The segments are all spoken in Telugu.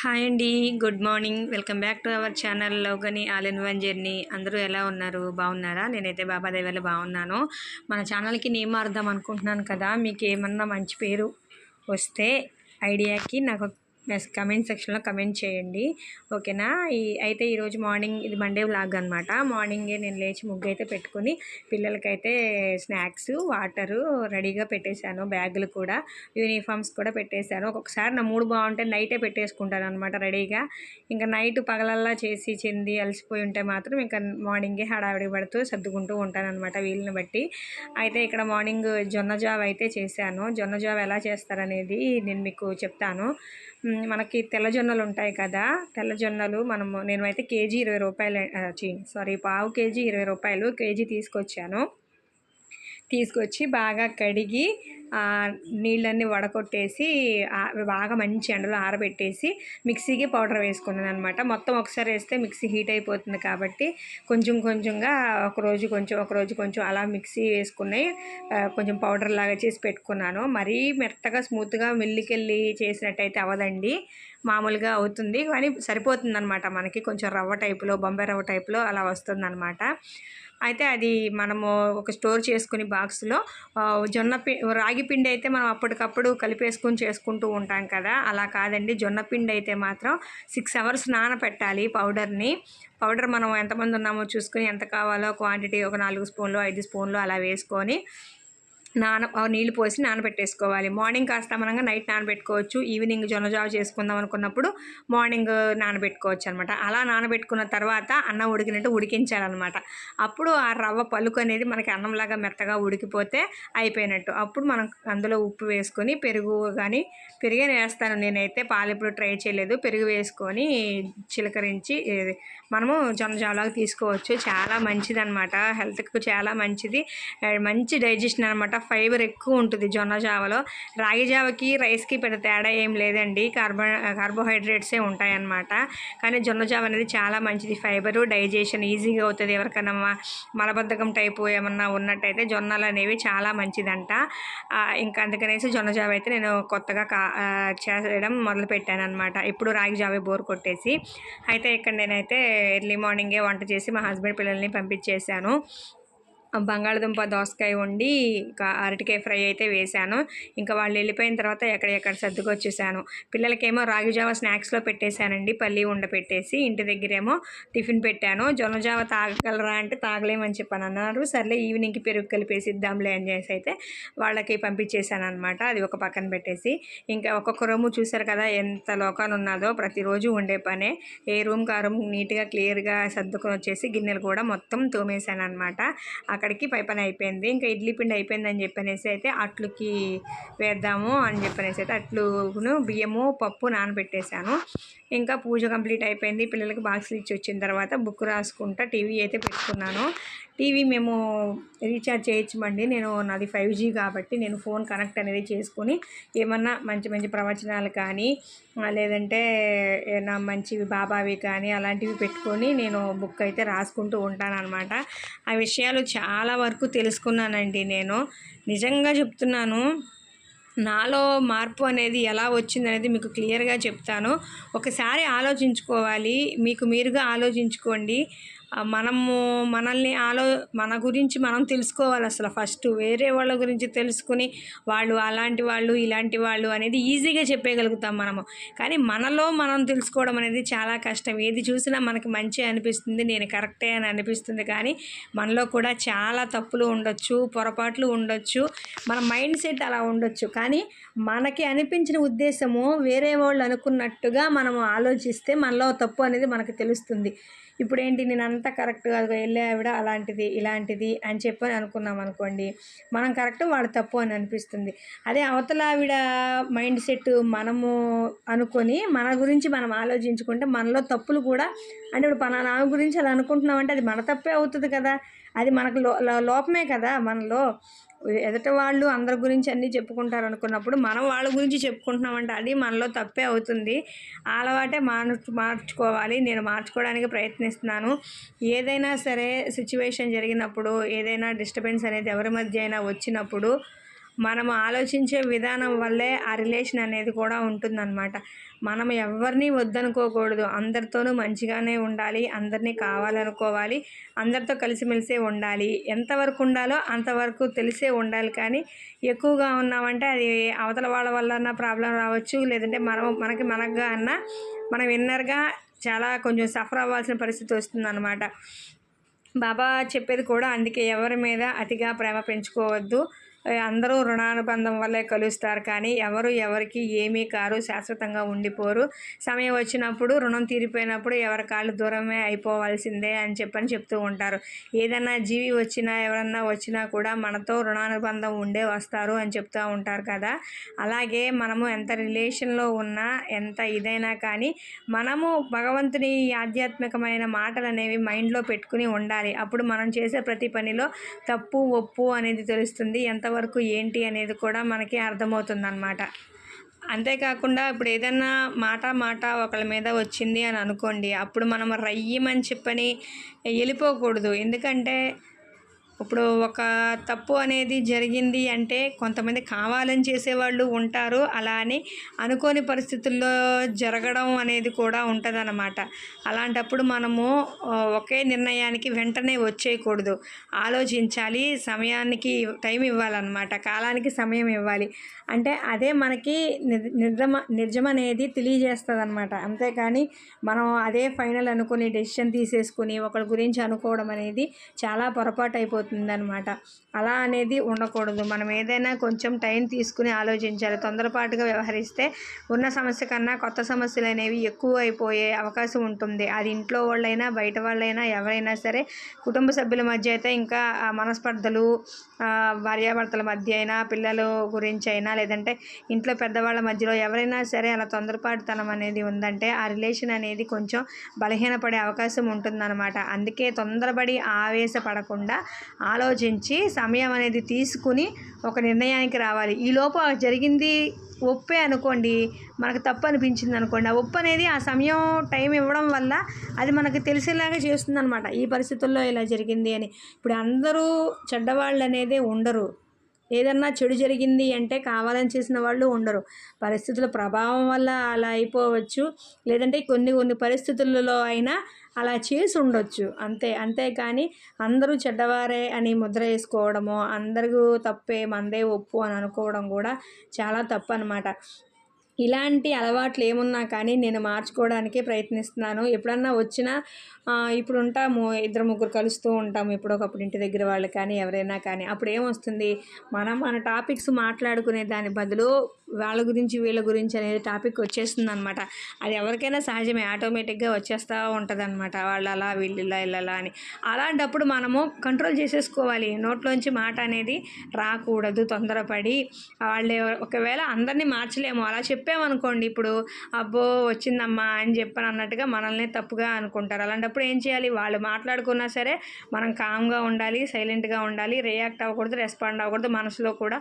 హాయ్ అండి good morning. Welcome back to our channel Logani all in one journey. అందరూ ఎలా ఉన్నారు? బాగున్నారా? నేనైతే బాబా దేవాల బాగున్నాను. మన ఛానల్కి నేమ్ మారుద్దాం అనుకుంటున్నాను కదా మీకు ఏమన్నా మంచి పేరు వస్తే ఐడియాకి నాకు కమెంట్ సెక్షన్లో కమెంట్ చేయండి. ఓకేనా ఈ అయితే ఈరోజు మార్నింగ్ ఇది మండే వ్లాగ్ అనమాట మార్నింగే నేను లేచి ముగ్గు అయితే పెట్టుకుని పిల్లలకైతే స్నాక్స్ వాటరు రెడీగా పెట్టేశాను. బ్యాగులు కూడా యూనిఫామ్స్ కూడా పెట్టేశాను. ఒక్కొక్కసారి నా మూడు బాగుంటే నైటే పెట్టేసుకుంటాను అనమాట రెడీగా ఇంకా నైట్ పగలల్లా చేసి చెంది అలసిపోయి ఉంటే మాత్రం ఇంకా మార్నింగే హడావిడి పడుతూ సర్దుకుంటూ ఉంటాను అనమాట వీళ్ళని బట్టి. అయితే ఇక్కడ మార్నింగ్ జొన్న జావ అయితే చేశాను. జొన్న జావ ఎలా చేస్తారనేది నేను మీకు చెప్తాను. మనకి తెల్ల జొన్నలు ఉంటాయి కదా. తెల్ల జొన్నలు మనము నేను అయితే కేజీ ఇరవై రూపాయలు సారీ పావు కేజీ ఇరవై రూపాయలు కేజీ తీసుకొచ్చాను. తీసుకొచ్చి బాగా కడిగి నీళ్ళన్నీ వడకొట్టేసి బాగా మంచి ఎండలో ఆరబెట్టేసి మిక్సీకి పౌడర్ వేసుకున్నాను అనమాట మొత్తం ఒకసారి వేస్తే మిక్సీ హీట్ అయిపోతుంది కాబట్టి కొంచెం కొంచెంగా ఒకరోజు కొంచెం ఒక రోజు కొంచెం అలా మిక్సీ వేసుకుని కొంచెం పౌడర్ లాగా చేసి పెట్టుకున్నాను. మరీ మెత్తగా స్మూత్గా మిల్లికెళ్ళి చేసినట్టయితే అవదండి మామూలుగా అవుతుంది. కానీ సరిపోతుంది అనమాట మనకి కొంచెం రవ్వ టైపులో బొంబాయి రవ్వ టైపులో అలా వస్తుంది అయితే అది మనము ఒక స్టోర్ చేసుకుని బాక్స్లో జొన్న పి రాగి పిండి అయితే మనం అప్పటికప్పుడు కలిపేసుకుని చేసుకుంటూ ఉంటాం కదా. అలా కాదండి. జొన్న పిండి అయితే మాత్రం సిక్స్ అవర్స్ నానపెట్టాలి పౌడర్ని. పౌడర్ మనం ఎంతమంది ఉన్నామో చూసుకుని ఎంత కావాలో క్వాంటిటీ ఒక నాలుగు స్పూన్లు ఐదు స్పూన్లు అలా వేసుకొని నాన నీళ్ళు పోసి నానబెట్టేసుకోవాలి. మార్నింగ్ కాస్త మనంగా నైట్ నానబెట్టుకోవచ్చు. ఈవినింగ్ జొన్న జావ చేసుకుందాం అనుకున్నప్పుడు మార్నింగ్ నానబెట్టుకోవచ్చు అనమాట అలా నానబెట్టుకున్న తర్వాత అన్నం ఉడికినట్టు ఉడికించాలన్నమాట. అప్పుడు ఆ రవ్వ పలుకు అనేది మనకి అన్నంలాగా మెత్తగా ఉడికిపోతే అయిపోయినట్టు. అప్పుడు మనం అందులో ఉప్పు వేసుకొని పెరుగు కానీ పెరిగే వేస్తాను నేనైతే పాలు ఎప్పుడు ట్రై చేయలేదు. పెరుగు వేసుకొని చిలకరించి మనము జొన్న జావలాగా తీసుకోవచ్చు. చాలా మంచిది అనమాట హెల్త్కి చాలా మంచిది. మంచి డైజెషన్ అనమాట ఫైబర్ ఎక్కువ ఉంటుంది జొన్న జావలో. రాగి జావకి రైస్కి పెద్ద తేడా ఏం లేదండి. కార్బో కార్బోహైడ్రేట్సే ఉంటాయన్నమాట. కానీ జొన్న జావ అనేది చాలా మంచిది. ఫైబరు డైజెషన్ ఈజీగా అవుతుంది. ఎవరికైనా మలబద్ధకం టైపు ఏమన్నా ఉన్నట్టయితే జొన్నలు అనేవి చాలా మంచిదంట. ఇంకా అందుకనేసి జొన్న జావ అయితే నేను కొత్తగా కా చేయడం మొదలుపెట్టాను అనమాట ఇప్పుడు రాగి జావే బోర్ కొట్టేసి. అయితే ఇక్కడ నేనైతే ఎర్లీ మార్నింగే వంట చేసి మా హస్బెండ్ పిల్లల్ని పంపించేశాను. బంగాళదుంప దోసకాయ వండి ఇంకా అరటికాయ ఫ్రై అయితే వేశాను. ఇంకా వాళ్ళు వెళ్ళిపోయిన తర్వాత ఎక్కడెక్కడ సర్దుకొచ్చేసాను. పిల్లలకేమో రాగిజావ స్నాక్స్లో పెట్టేశానండి. పల్లి ఉండ పెట్టేసి ఇంటి దగ్గరేమో టిఫిన్ పెట్టాను. జొన్న జావ తాగగలరా అంటే తాగలేమని చెప్పాను అన్నారు. సర్లే ఈవినింగ్కి పెరుగు కలిపేసిద్దాంలే అని చేసి అయితే వాళ్ళకి పంపించేశాను అనమాట అది ఒక పక్కన పెట్టేసి. ఇంకా ఒక్కొక్క రూము చూసారు కదా ఎంత లోకాలు ఉన్నదో. ప్రతిరోజు ఉండే పనే. ఏ రూమ్కి ఆ రూమ్ నీట్గా క్లియర్గా సర్దుకొని వచ్చేసి గిన్నెలు కూడా మొత్తం తోమేశాను అనమాట అక్కడికి పై పని అయిపోయింది. ఇంకా ఇడ్లీ పిండి అయిపోయిందని చెప్పనేసి అయితే అట్లుకి వేద్దాము అని చెప్పనేసి అయితే అట్లును బియ్యము పప్పు నానబెట్టేశాను. ఇంకా పూజ కంప్లీట్ అయిపోయింది. పిల్లలకి బాక్సులు ఇచ్చి వచ్చిన తర్వాత బుక్ రాసుకుంటా టీవీ అయితే పెట్టుకున్నాను. టీవీ మేము రీఛార్జ్ చేయించమండి. నేను నాది ఫైవ్ జీ కాబట్టి నేను ఫోన్ కనెక్ట్ అనేది చేసుకుని ఏమన్నా మంచి మంచి ప్రవచనాలు కానీ లేదంటే ఏమైనా మంచివి బాబావి కానీ అలాంటివి పెట్టుకొని నేను బుక్ అయితే రాసుకుంటూ ఉంటానన్నమాట. ఆ విషయాలు చాలా వరకు తెలుసుకున్నానండి నేను. నిజంగా చెప్తున్నాను నాలో మార్పు అనేది ఎలా వచ్చిందనేది మీకు క్లియర్గా చెప్తాను. ఒకసారి ఆలోచించుకోవాలి. మీకు మీరుగా ఆలోచించుకోండి. మనము మనల్ని ఆలో మన గురించి మనం తెలుసుకోవాలి అసలు ఫస్ట్. వేరే వాళ్ళ గురించి తెలుసుకుని వాళ్ళు అలాంటి వాళ్ళు ఇలాంటి వాళ్ళు అనేది ఈజీగా చెప్పేయగలుగుతాం మనము. కానీ మనలో మనం తెలుసుకోవడం అనేది చాలా కష్టం. ఏది చూసినా మనకి మంచి అనిపిస్తుంది నేను కరెక్టే అని అనిపిస్తుంది. కానీ మనలో కూడా చాలా తప్పులు ఉండొచ్చు పొరపాట్లు ఉండొచ్చు మన మైండ్ సెట్ అలా ఉండొచ్చు. కానీ మనకి అనిపించిన ఉద్దేశము వేరే వాళ్ళు అనుకున్నట్టుగా మనము ఆలోచిస్తే మనలో తప్పు అనేది మనకు తెలుస్తుంది. ఇప్పుడు ఏంటి నేను అంతా కరెక్ట్గా వెళ్ళే ఆవిడ అలాంటిది ఇలాంటిది అని చెప్పని అనుకున్నాం అనుకోండి మనం కరెక్ట్ వాడు తప్పు అని అనిపిస్తుంది. అదే అవతల ఆవిడ మైండ్ సెట్ మనము అనుకొని మన గురించి మనం ఆలోచించుకుంటే మనలో తప్పులు కూడా అంటే ఇప్పుడు పలానా ఆమె గురించి అలా అనుకుంటున్నామంటే అది మన తప్పే అవుతుంది కదా. అది మనకు లో- లోపమే కదా మనలో. ఎదుట వాళ్ళు అందరి గురించి అన్నీ చెప్పుకుంటారు అనుకున్నప్పుడు మనం వాళ్ళ గురించి చెప్పుకుంటున్నామంటే అది మనలో తప్పే అవుతుంది. అలవాటే మార్చు మార్చుకోవాలి. నేను మార్చుకోవడానికి ప్రయత్నిస్తున్నాను. ఏదైనా సరే సిచ్యువేషన్ జరిగినప్పుడు ఏదైనా డిస్టర్బెన్స్ అనేది ఎవరి మధ్య అయినా వచ్చినప్పుడు మనం ఆలోచించే విధానం వల్లే ఆ రిలేషన్ అనేది కూడా ఉంటుందన్నమాట. మనం ఎవరిని వద్దనుకోకూడదు. అందరితోనూ మంచిగానే ఉండాలి. అందరినీ కావాలనుకోవాలి. అందరితో కలిసిమెలిసే ఉండాలి. ఎంతవరకు ఉండాలో అంతవరకు తెలిసే ఉండాలి. కానీ ఎక్కువగా ఉన్నామంటే అది అవతల వాళ్ళ వల్ల ప్రాబ్లం రావచ్చు. లేదంటే మనం మనకి మనగా అన్న మనం విన్నర్గా చాలా కొంచెం సఫర్ అవ్వాల్సిన పరిస్థితి వస్తుందన్నమాట. బాబా చెప్పేది కూడా అందుకే ఎవరి మీద అతిగా ప్రేమ పెంచుకోవద్దు. అందరూ రుణానుబంధం వల్లే కలుస్తారు కానీ ఎవరు ఎవరికి ఏమీ కారు శాశ్వతంగా ఉండిపోరు. సమయం వచ్చినప్పుడు రుణం తీరిపోయినప్పుడు ఎవరి కాళ్ళు దూరమే అయిపోవాల్సిందే అని చెప్పని చెప్తూ ఉంటారు. ఏదైనా జీవి వచ్చినా ఎవరన్నా వచ్చినా కూడా మనతో రుణానుబంధం ఉండే వస్తారు అని చెప్తూ ఉంటారు కదా. అలాగే మనము ఎంత రిలేషన్లో ఉన్నా ఎంత ఇదైనా కానీ మనము భగవంతుని ఆధ్యాత్మికమైన మాటలు అనేవి మైండ్లో పెట్టుకుని ఉండాలి. అప్పుడు మనం చేసే ప్రతి పనిలో తప్పు ఒప్పు అనేది తెలుస్తుంది. ఎంత ఎంతవరకు ఏంటి అనేది కూడా మనకి అర్థమవుతుంది అనమాట అంతేకాకుండా ఇప్పుడు ఏదన్నా మాట మాట ఒకళ్ళ మీద వచ్చింది అని అనుకోండి అప్పుడు మనం రయ్యమని చెప్పని వెళ్ళిపోకూడదు. ఎందుకంటే ఇప్పుడు ఒక తప్పు అనేది జరిగింది అంటే కొంతమంది కావాలని చేసేవాళ్ళు ఉంటారు. అలా అని అనుకోని పరిస్థితుల్లో జరగడం అనేది కూడా ఉంటుందన్నమాట. అలాంటప్పుడు మనము ఒకే నిర్ణయానికి వెంటనే వచ్చేయకూడదు. ఆలోచించాలి సమయానికి టైం ఇవ్వాలన్నమాట కాలానికి సమయం ఇవ్వాలి. అంటే అదే మనకి నిర్జమ నిర్జమ అనేది తెలియజేస్తుంది అనమాట అంతేకాని మనం అదే ఫైనల్ అనుకుని డెసిషన్ తీసేసుకుని ఒకరి గురించి అనుకోవడం అనేది చాలా పొరపాటు అయిపోతుంది అనమాట అలా అనేది ఉండకూడదు. మనం ఏదైనా కొంచెం టైం తీసుకుని ఆలోచించాలి. తొందరపాటుగా వ్యవహరిస్తే ఉన్న సమస్య కన్నా కొత్త సమస్యలు అనేవి ఎక్కువ అయిపోయే అవకాశం ఉంటుంది. అది ఇంట్లో వాళ్ళైనా బయట వాళ్ళైనా ఎవరైనా సరే కుటుంబ సభ్యుల మధ్య అయితే ఇంకా మనస్పర్ధలు భార్యాభర్తల మధ్య అయినా పిల్లల గురించి అయినా లేదంటే ఇంట్లో పెద్దవాళ్ళ మధ్యలో ఎవరైనా సరే అలా తొందరపాటుతనం అనేది ఉందంటే ఆ రిలేషన్ అనేది కొంచెం బలహీనపడే అవకాశం ఉంటుందన్నమాట. అందుకే తొందరపడి ఆవేశపడకుండా ఆలోచించి సమయం అనేది తీసుకుని ఒక నిర్ణయానికి రావాలి. ఈలోపు జరిగింది ఒప్పే అనుకోండి మనకు తప్పు అనిపించింది అనుకోండి ఆ ఒప్పు అనేది ఆ సమయం టైం ఇవ్వడం వల్ల అది మనకు తెలిసేలాగా చేస్తుంది అనమాట ఈ పరిస్థితుల్లో ఇలా జరిగింది అని. ఇప్పుడు అందరూ చెడ్డవాళ్ళు అనేదే ఉండరు. ఏదన్నా చెడు జరిగింది అంటే కావాలని చేసిన వాళ్ళు ఉండరు. పరిస్థితుల ప్రభావం వల్ల అలా అయిపోవచ్చు. లేదంటే కొన్ని కొన్ని పరిస్థితులలో అయినా అలా చేసి ఉండొచ్చు. అంతే అంతేకాని అందరూ చెడ్డవారే అని ముద్ర వేసుకోవడము అందరూ తప్పే మందే ఒప్పు అని అనుకోవడం కూడా చాలా తప్పు అనమాట ఇలాంటి అలవాట్లు ఏమున్నా కానీ నేను మార్చుకోవడానికే ప్రయత్నిస్తున్నాను. ఎప్పుడన్నా వచ్చినా ఇప్పుడు ఉంటాము ఇద్దరు ముగ్గురు కలుస్తూ ఉంటాము ఎప్పుడొకప్పుడు ఇంటి దగ్గర వాళ్ళు కానీ ఎవరైనా కానీ అప్పుడు ఏమొస్తుంది? మనం మన టాపిక్స్ మాట్లాడుకునే దాని బదులు వాళ్ళ గురించి వీళ్ళ గురించి అనేది టాపిక్ వచ్చేస్తుంది అనమాట అది ఎవరికైనా సహజమే ఆటోమేటిక్గా వచ్చేస్తూ ఉంటుంది అనమాట వాళ్ళు అలా వీళ్ళు ఇలా ఇలా అని. అలాంటప్పుడు మనము కంట్రోల్ చేసేసుకోవాలి. నోట్లోంచి మాట అనేది రాకూడదు తొందరపడి. వాళ్ళు ఒకవేళ అందరినీ మార్చలేము అలా చెప్పామనుకోండి ఇప్పుడు అబ్బో వచ్చిందమ్మా అని చెప్పని అన్నట్టుగా మనల్ని తప్పుగా అనుకుంటారు. అలాంటప్పుడు ఏం చేయాలి? వాళ్ళు మాట్లాడుకున్నా సరే మనం కామ్గా ఉండాలి సైలెంట్గా ఉండాలి రియాక్ట్ అవ్వకూడదు రెస్పాండ్ అవ్వకూడదు మనసులో కూడా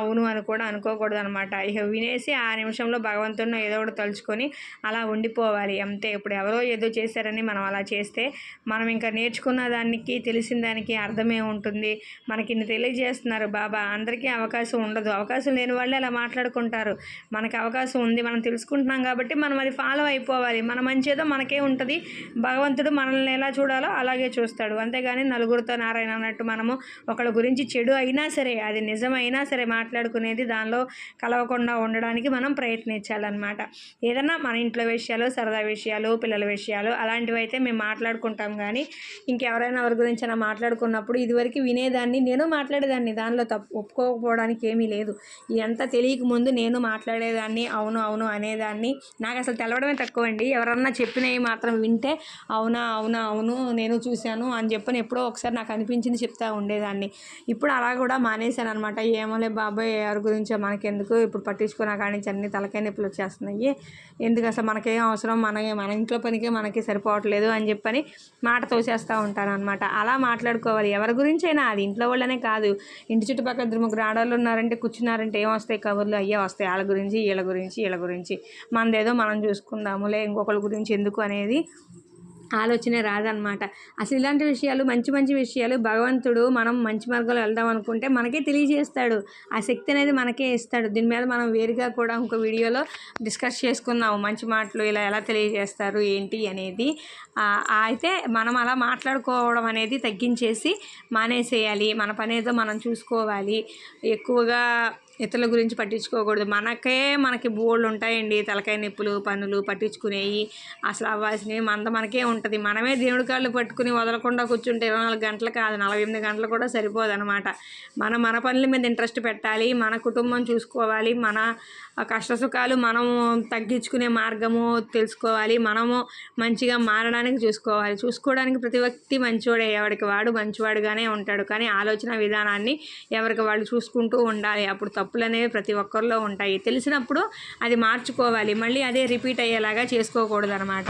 అవును అని కూడా అనుకోకూడదు అనమాట ఇక వినేసి ఆ నిమిషంలో భగవంతుడిని ఏదో ఒకటి తలుచుకొని అలా ఉండిపోవాలి. అంతే ఇప్పుడు ఎవరో ఏదో చేశారని మనం అలా చేస్తే మనం ఇంకా నేర్చుకున్న దానికి తెలిసిన దానికి అర్థమే ఉంటుంది. మనకి ఇన్ని తెలియజేస్తున్నారు బాబా అందరికీ అవకాశం ఉండదు. అవకాశం లేని వాళ్ళే అలా మాట్లాడుకుంటారు. మనకి అవకాశం అవకాశం ఉంది. మనం తెలుసుకుంటున్నాం కాబట్టి మనం అది ఫాలో అయిపోవాలి. మన మంచేదో మనకే ఉంటుంది. భగవంతుడు మనల్ని ఎలా చూడాలో అలాగే చూస్తాడు. అంతేగాని నలుగురితో నారాయణ అన్నట్టు మనము ఒకళ్ళ గురించి చెడు అయినా సరే అది నిజమైనా సరే మాట్లాడుకునేది దానిలో కలవకుండా ఉండడానికి మనం ప్రయత్నించాలన్నమాట. ఏదన్నా మన ఇంట్లో విషయాలు సరదా విషయాలు పిల్లల విషయాలు అలాంటివి అయితే మేము మాట్లాడుకుంటాం కానీ ఇంకెవరైనా ఎవరి గురించి అయినా మాట్లాడుకున్నప్పుడు ఇదివరకు వినేదాన్ని నేను మాట్లాడేదాన్ని. దానిలో తప్పు ఒప్పుకోకపోవడానికి ఏమీ లేదు. ఇదంతా తెలియక ముందు నేను మాట్లాడేదాన్ని అవును అవును అనేదాన్ని నాకు అసలు తెలవడమే తక్కువ అండి ఎవరన్నా చెప్పినవి మాత్రం వింటే అవునా అవునా అవును నేను చూశాను అని చెప్పని ఎప్పుడో ఒకసారి నాకు అనిపించింది చెప్తా ఉండేదాన్ని. ఇప్పుడు అలా కూడా మానేశాను అనమాట ఏమోలే బాబాయ్ ఎవరి గురించో మనకెందుకు? ఇప్పుడు పట్టించుకున్నా కానీ అన్ని తలకాయ నొప్పులు వచ్చేస్తున్నాయి. ఎందుకు అసలు మనకేం అవసరం? మన మన ఇంట్లో పనికే మనకి సరిపోవట్లేదు అని చెప్పని మాట తోసేస్తూ ఉంటాను అనమాట అలా మాట్లాడుకోవాలి. ఎవరి గురించి అయినా అది ఇంట్లో వాళ్ళనే కాదు. ఇంటి చుట్టుపక్కల ఇద్దరు ముగ్గురు ఆడవాళ్ళు ఉన్నారంటే కూర్చున్నారంటే ఏం వస్తాయి కబుర్లు? అయ్యే వస్తాయి. వాళ్ళ గురించి వీళ్ళ గురించి గురించి వీళ్ళ గురించి. మనదేదో మనం చూసుకుందాములే ఇంకొకళ్ళ గురించి ఎందుకు అనేది ఆలోచనే రాదనమాట అసలు ఇలాంటి విషయాలు మంచి మంచి విషయాలు భగవంతుడు మనం మంచి మార్గంలో వెళ్దాం అనుకుంటే మనకే తెలియజేస్తాడు. ఆ శక్తి అనేది మనకే ఇస్తాడు. దీని మీద మనం వేరుగా కూడా ఇంకో వీడియోలో డిస్కస్ చేసుకుందాము. మంచి మాటలు ఇలా ఎలా తెలియజేస్తారు ఏంటి అనేది. అయితే మనం అలా మాట్లాడుకోవడం అనేది తగ్గించేసి మానేసేయాలి. మన పని ఏదో మనం చూసుకోవాలి. ఎక్కువగా ఇతరుల గురించి పట్టించుకోకూడదు. మనకే మనకి బోళ్ళు ఉంటాయండి తలకాయ నొప్పులు పనులు పట్టించుకునేవి అసలు అవ్వాల్సినవి మంద మనకే ఉంటుంది. మనమే దేవుడి కాళ్ళు పట్టుకుని వదలకుండా కూర్చుంటే ఇరవై నాలుగు గంటలు కాదు నలభై ఎనిమిది గంటలు కూడా సరిపోదు అనమాట మన మన పనుల మీద ఇంట్రెస్ట్ పెట్టాలి మన కుటుంబం చూసుకోవాలి మన కష్ట సుఖాలు మనము తగ్గించుకునే మార్గము తెలుసుకోవాలి మనము మంచిగా మారడానికి చూసుకోవాలి. చూసుకోవడానికి ప్రతి వ్యక్తి మంచివాడే ఎవరికి వాడు మంచివాడుగానే ఉంటాడు. కానీ ఆలోచన విధానాన్ని ఎవరికి వాళ్ళు చూసుకుంటూ ఉండాలి. అప్పుడు తప్పు తప్పులు అనేవి ప్రతి ఒక్కరిలో ఉంటాయి. తెలిసినప్పుడు అది మార్చుకోవాలి. మళ్ళీ అదే రిపీట్ అయ్యేలాగా చేసుకోకూడదు అనమాట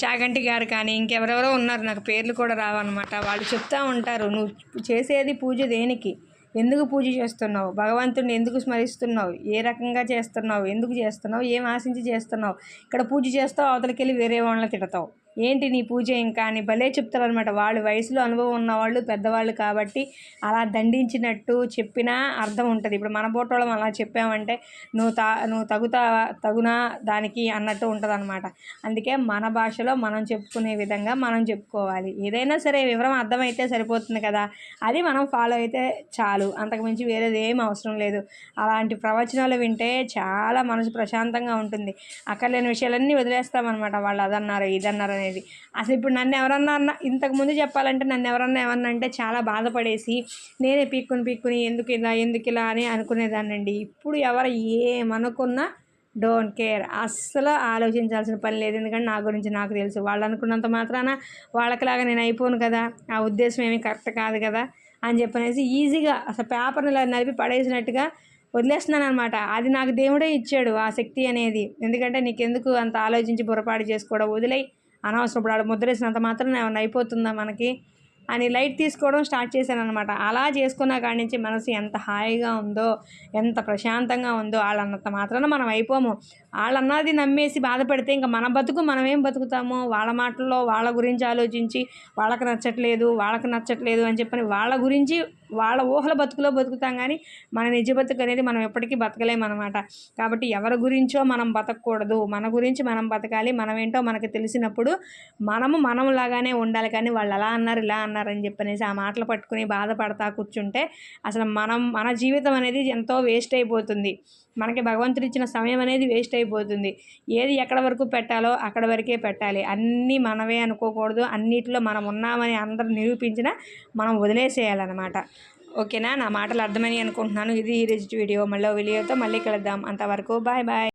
చాగంటి గారు కానీ ఇంకెవరెవరో ఉన్నారు. నాకు పేర్లు కూడా రావన్నమాట. వాళ్ళు చెప్తూ ఉంటారు నువ్వు చేసేది పూజ దేనికి? ఎందుకు పూజ చేస్తున్నావు? భగవంతుడిని ఎందుకు స్మరిస్తున్నావు? ఏ రకంగా చేస్తున్నావు? ఎందుకు చేస్తున్నావు? ఏం ఆశించి చేస్తున్నావు? ఇక్కడ పూజ చేస్తావు అవతలికెళ్ళి వేరే వాళ్ళని తిడతావు. ఏంటి నీ పూజ ఇంకా అని భలే చెప్తారనమాట వాళ్ళు వయసులో అనుభవం ఉన్నవాళ్ళు పెద్దవాళ్ళు కాబట్టి అలా దండించినట్టు చెప్పినా అర్థం ఉంటుంది. ఇప్పుడు మన బోటోళ్ళం అలా చెప్పామంటే నువ్వు తా నువ్వు తగుతా తగునా దానికి అన్నట్టు ఉంటుంది అనమాట అందుకే మన భాషలో మనం చెప్పుకునే విధంగా మనం చెప్పుకోవాలి. ఏదైనా సరే వివరం అర్థమైతే సరిపోతుంది కదా. అది మనం ఫాలో అయితే చాలు. అంతకుమించి వేరేది ఏం అవసరం లేదు. అలాంటి ప్రవచనాలు వింటే చాలా మనసు ప్రశాంతంగా ఉంటుంది. అక్కర్లేని విషయాలన్నీ వదిలేస్తామన్నమాట. వాళ్ళు అదన్నారు ఇదన్నారు అనేది అసలు ఇప్పుడు నన్ను ఎవరన్నా అన్న ఇంతకుముందు చెప్పాలంటే నన్ను ఎవరన్నా ఏమన్నా అంటే చాలా బాధపడేసి నేనే పీక్కుని పీక్కుని ఎందుకు ఇలా ఎందుకు ఇలా అని అనుకునేదానండి ఇప్పుడు ఎవరు ఏమనుకున్నా డోంట్ కేర్. అస్సలు ఆలోచించాల్సిన పని లేదు. ఎందుకంటే నా గురించి నాకు తెలుసు. వాళ్ళు అనుకున్నంత మాత్రాన వాళ్ళకిలాగా నేను అయిపోను కదా. ఆ ఉద్దేశం ఏమీ కరెక్ట్ కాదు కదా అని చెప్పనేసి ఈజీగా అసలు పేపర్ని ఇలా నలిపి పడేసినట్టుగా వదిలేస్తున్నాను అనమాట అది నాకు దేవుడే ఇచ్చాడు ఆ శక్తి అనేది. ఎందుకంటే నీకెందుకు అంత ఆలోచించి పొరపాటు చేసుకోవడం? వదిలే అనవసరం ఇప్పుడు ఆడ ముద్రేసినంత మాత్రం ఏమైనా అయిపోతుందా మనకి? అని లైట్ తీసుకోవడం స్టార్ట్ చేశాను అనమాట అలా చేసుకున్న కాడి నుంచి మనసు ఎంత హాయిగా ఉందో ఎంత ప్రశాంతంగా ఉందో వాళ్ళన్నంత మాత్రాన మనం అయిపోము. వాళ్ళన్నది నమ్మేసి బాధపడితే ఇంకా మన బతుకు మనం ఏం బతుకుతాము? వాళ్ళ మాటల్లో వాళ్ళ గురించి ఆలోచించి వాళ్ళకి నచ్చట్లేదు వాళ్ళకి నచ్చట్లేదు అని చెప్పని వాళ్ళ గురించి వాళ్ళ ఊహల బతుకులో బతుకుతాం కానీ మన నిజ బతుకు అనేది మనం ఎప్పటికీ బతకలేమన్నమాట కాబట్టి ఎవరి గురించో మనం బతకూడదు మన గురించి మనం బతకాలి. మనం ఏంటో మనకు తెలిసినప్పుడు మనము మనం లాగానే ఉండాలి. కానీ వాళ్ళు అలా అన్నారు ఇలా అన్నారని చెప్పనేసి ఆ మాటలు పట్టుకుని బాధపడతా కూర్చుంటే అసలు మనం మన జీవితం అనేది ఎంతో వేస్ట్ అయిపోతుంది. మనకి భగవంతుడు ఇచ్చిన సమయం అనేది వేస్ట్ అయిపోతుంది. ఏది ఎక్కడ వరకు పెట్టాలో అక్కడ వరకే పెట్టాలి. అన్నీ మనవే అనుకోకూడదు. అన్నిటిలో మనం ఉన్నామని అందరూ నిరూపించినా మనం వదిలేసేయాలన్నమాట. ఓకేనా? నా మాటలు అర్థమని అనుకుంటున్నాను. ఇది ఈ రోజు వీడియో. మళ్ళీ వీడియోతో మళ్ళీ కలుద్దాం. అంతవరకు బాయ్ బాయ్.